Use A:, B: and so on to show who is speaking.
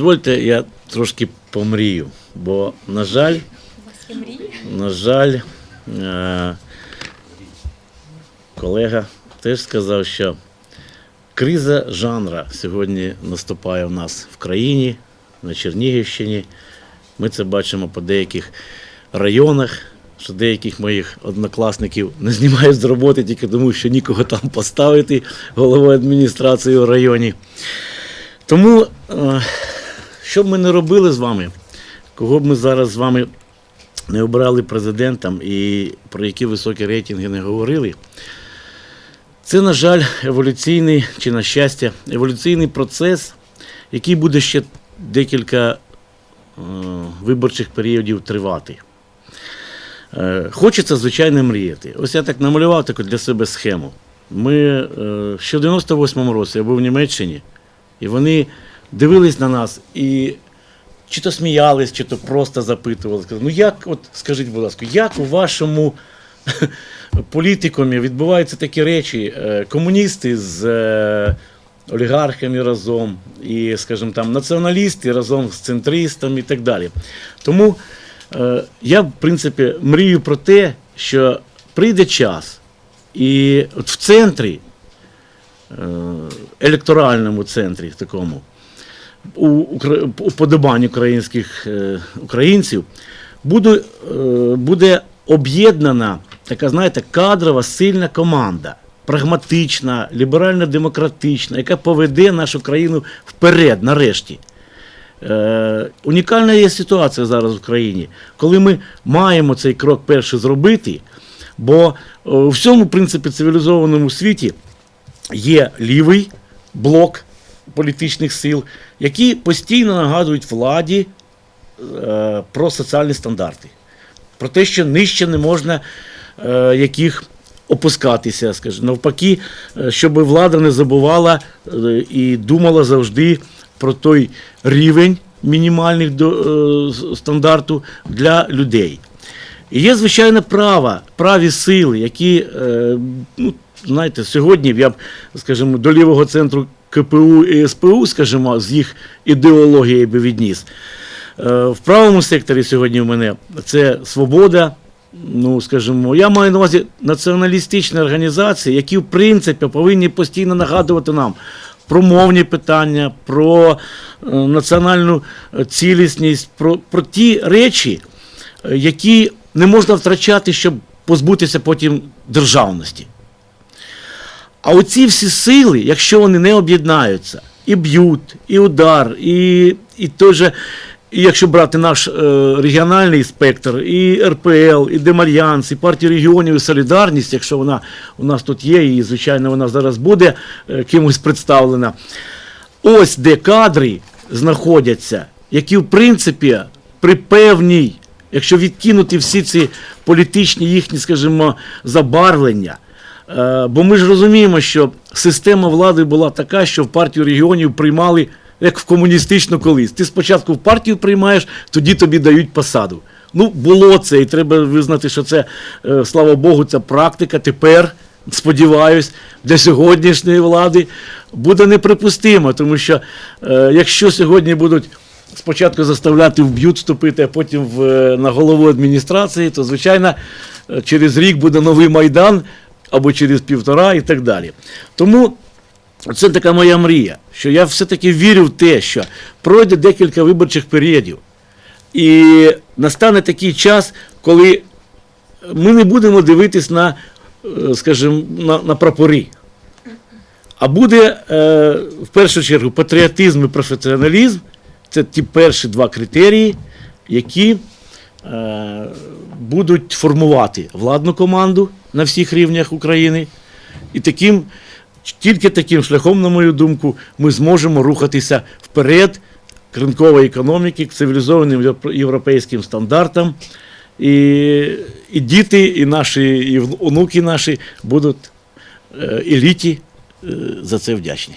A: Дозвольте, я трошки помрію, бо, на жаль, на жаль, е, колега теж сказав, що криза жанра сьогодні наступає в нас в країні, на Чернігівщині. Ми це бачимо по деяких районах, що деяких моїх однокласників не знімають з роботи тільки тому, що нікого там поставити головою адміністрації в районі. Тому, е, що б ми не робили з вами, кого б ми зараз з вами не обрали президентом і про які високі рейтинги не говорили, це, на жаль, еволюційний чи на щастя, еволюційний процес, який буде ще декілька е, виборчих періодів тривати. Е, Хочеться, звичайно, мріяти. Ось я так намалював таку для себе схему. Ми е, ще в 98-му році я був в Німеччині, і вони дивились на нас і чи то сміялись, чи то просто запитували. Ну як, от скажіть, будь ласка, як у вашому політикумі відбуваються такі речі? Е, Комуністи з е, олігархами разом, і, скажімо там, націоналісти разом з центристами і так далі. Тому е, я, в принципі, мрію про те, що прийде час, і от в центрі, електоральному центрі такому, у уподобань українських е, українців буде, буде об'єднана така, знаєте, кадрова сильна команда, прагматична, ліберально-демократична, яка поведе нашу країну вперед, нарешті. Е, унікальна є ситуація зараз в країні, коли ми маємо цей крок перший зробити, бо е, у всьому, в принципі, цивілізованому світі є лівий блок політичних сил, які постійно нагадують владі е, про соціальні стандарти, про те, що нижче не можна е, яких опускатися, скажімо, навпаки, е, щоб влада не забувала е, і думала завжди про той рівень мінімальних до, е, стандарту для людей. І є, звичайно, права, праві сили, які, е, ну, знаєте, сьогодні я б, скажімо, до лівого центру КПУ і СПУ, скажімо, з їх ідеологією би відніс. Е, в правому секторі сьогодні в мене це свобода. Ну, скажімо, я маю на увазі націоналістичні організації, які, в принципі, повинні постійно нагадувати нам про мовні питання, про е, національну е, цілісність, про, про ті речі, які не можна втрачати, щоб позбутися потім державності. А оці всі сили, якщо вони не об'єднаються, і б'ють, і удар, і, і той же, і якщо брати наш е, регіональний спектр, і РПЛ, і Демальянс, і партію регіонів, і Солідарність, якщо вона у нас тут є, і звичайно вона зараз буде е, кимось представлена. Ось де кадри знаходяться, які, в принципі, при певній, якщо відкинути всі ці політичні їхні, скажімо, забарвлення. Е, Бо ми ж розуміємо, що система влади була така, що в партію регіонів приймали як в комуністичну колись. Ти спочатку в партію приймаєш, тоді тобі дають посаду. Ну, було це, і треба визнати, що це, е, слава Богу, ця практика тепер, сподіваюсь, для сьогоднішньої влади буде неприпустима, тому що е, якщо сьогодні будуть спочатку заставляти в б'ют вступити, а потім в, на голову адміністрації, то, звичайно, через рік буде новий Майдан або через півтора і так далі. Тому це така моя мрія, що я все-таки вірю в те, що пройде декілька виборчих періодів, і настане такий час, коли ми не будемо дивитись на, е, скажімо, на, на прапори. А буде е, в першу чергу патріотизм і професіоналізм це ті перші два критерії, які е, будуть формувати владну команду на всіх рівнях України. І таким, тільки таким шляхом, на мою думку, ми зможемо рухатися вперед ринкової економіки, к цивілізованим європейським стандартам. І, і діти, і наші, і онуки наші будуть е, еліті е, за це вдячні.